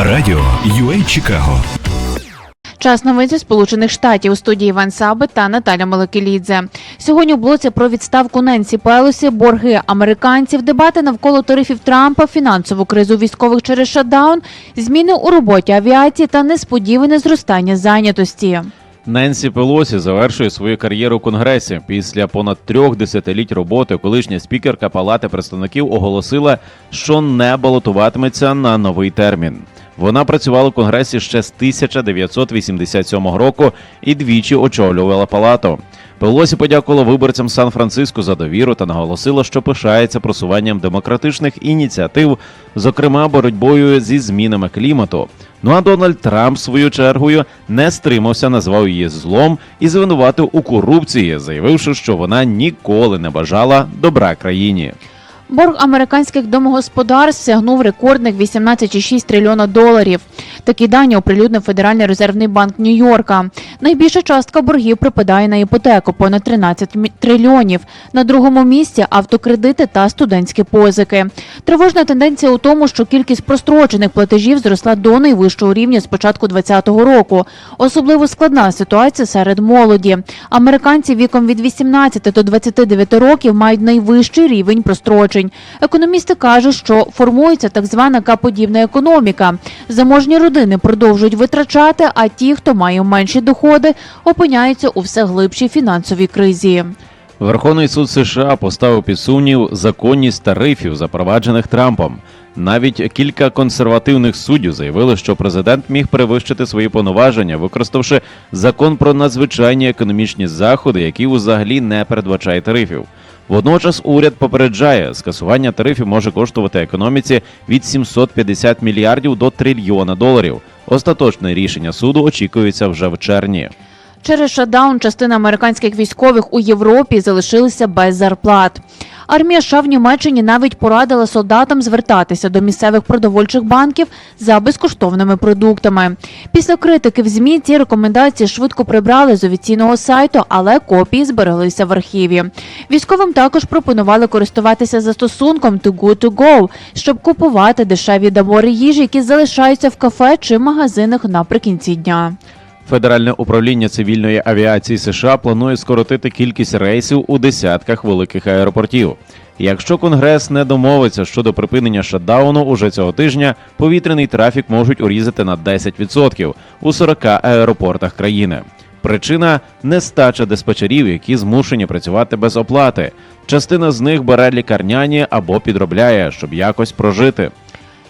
Радіо UA Чикаго. Час новин зі Сполучених Штатів у студії Іван Саби та Наталя Меликелідзе. Сьогодні у блоці про відставку Ненсі Пелосі, борги американців, дебати навколо тарифів Трампа, фінансову кризу військових через шатдаун, зміни у роботі авіації та несподіване зростання зайнятості. Ненсі Пелосі завершує свою кар'єру у Конгресі. Після понад трьох десятиліть роботи колишня спікерка Палати представників оголосила, що не балотуватиметься на новий термін. Вона працювала у Конгресі ще з 1987 року і двічі очолювала палату. Пелосі подякувала виборцям Сан-Франциско за довіру та наголосила, що пишається просуванням демократичних ініціатив, зокрема боротьбою зі змінами клімату. Ну а Дональд Трамп, свою чергою, не стримався, назвав її злом і звинуватив у корупції, заявивши, що вона ніколи не бажала добра країні. Борг американських домогосподарств сягнув рекордних 18,6 трильйона доларів. Такі дані оприлюднив Федеральний резервний банк Нью-Йорка. Найбільша частка боргів припадає на іпотеку понад 13 трильйонів. На другому місці автокредити та студентські позики. Тривожна тенденція у тому, що кількість прострочених платежів зросла до найвищого рівня з початку 2020 року. Особливо складна ситуація серед молоді. Американці віком від 18 до 29 років мають найвищий рівень прострочень. Економісти кажуть, що формується так звана К-подібна економіка. Заможні родини продовжують витрачати, а ті, хто має менші доходи, опиняються у все глибшій фінансовій кризі. Верховний суд США поставив під сумнів законність тарифів, запроваджених Трампом. Навіть кілька консервативних суддів заявили, що президент міг перевищити свої повноваження, використавши закон про надзвичайні економічні заходи, який взагалі не передбачає тарифів. Водночас уряд попереджає, скасування тарифів може коштувати економіці від 750 мільярдів до трильйона доларів. Остаточне рішення суду очікується вже в червні. Через шатдаун частина американських військових у Європі залишилися без зарплат. Армія США в Німеччині навіть порадила солдатам звертатися до місцевих продовольчих банків за безкоштовними продуктами. Після критики в змі ці рекомендації швидко прибрали з офіційного сайту, але копії збереглися в архіві. Військовим також пропонували користуватися застосунком Too Good To Go, щоб купувати дешеві набори їжі, які залишаються в кафе чи магазинах наприкінці дня. Федеральне управління цивільної авіації США планує скоротити кількість рейсів у десятках великих аеропортів. Якщо Конгрес не домовиться щодо припинення шатдауну уже цього тижня, повітряний трафік можуть урізати на 10% у 40 аеропортах країни. Причина нестача диспетчерів, які змушені працювати без оплати. Частина з них бере лікарняні або підробляє, щоб якось прожити.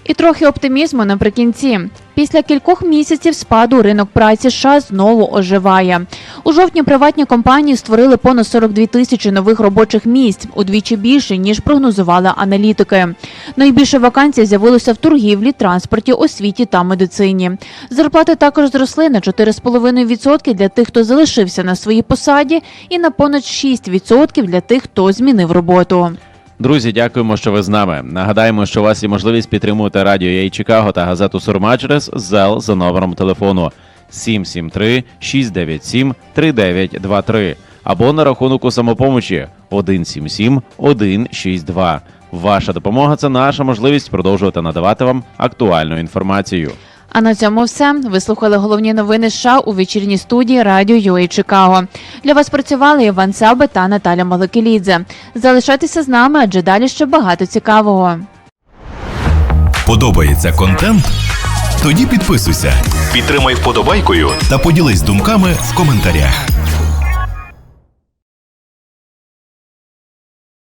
І трохи оптимізму наприкінці. Після кількох місяців спаду ринок праці США знову оживає. У жовтні приватні компанії створили понад 42 тисячі нових робочих місць, удвічі більше ніж прогнозували аналітики. Найбільше вакансій з'явилося в торгівлі, транспорті, освіті та медицині. Зарплати також зросли на 4,5% для тих, хто залишився на своїй посаді, і на понад 6% для тих, хто змінив роботу. Друзі, дякуємо, що ви з нами. Нагадаємо, що у вас є можливість підтримувати радіо «Ей Чикаго та газету Сурма через ЗЕЛ за номером телефону 773 697 3923 або на рахунку самопомочі 177 162. Ваша допомога це наша можливість продовжувати надавати вам актуальну інформацію. А на цьому все. Ви слухали головні новини США у вечірній студії Радіо UA Чикаго. Для вас працювали Іван Саби та Наталя Маликелідзе. Залишайтеся з нами, адже далі ще багато цікавого. Подобається контент? Тоді підписуйся, підтримай вподобайкою та поділись думками в коментарях.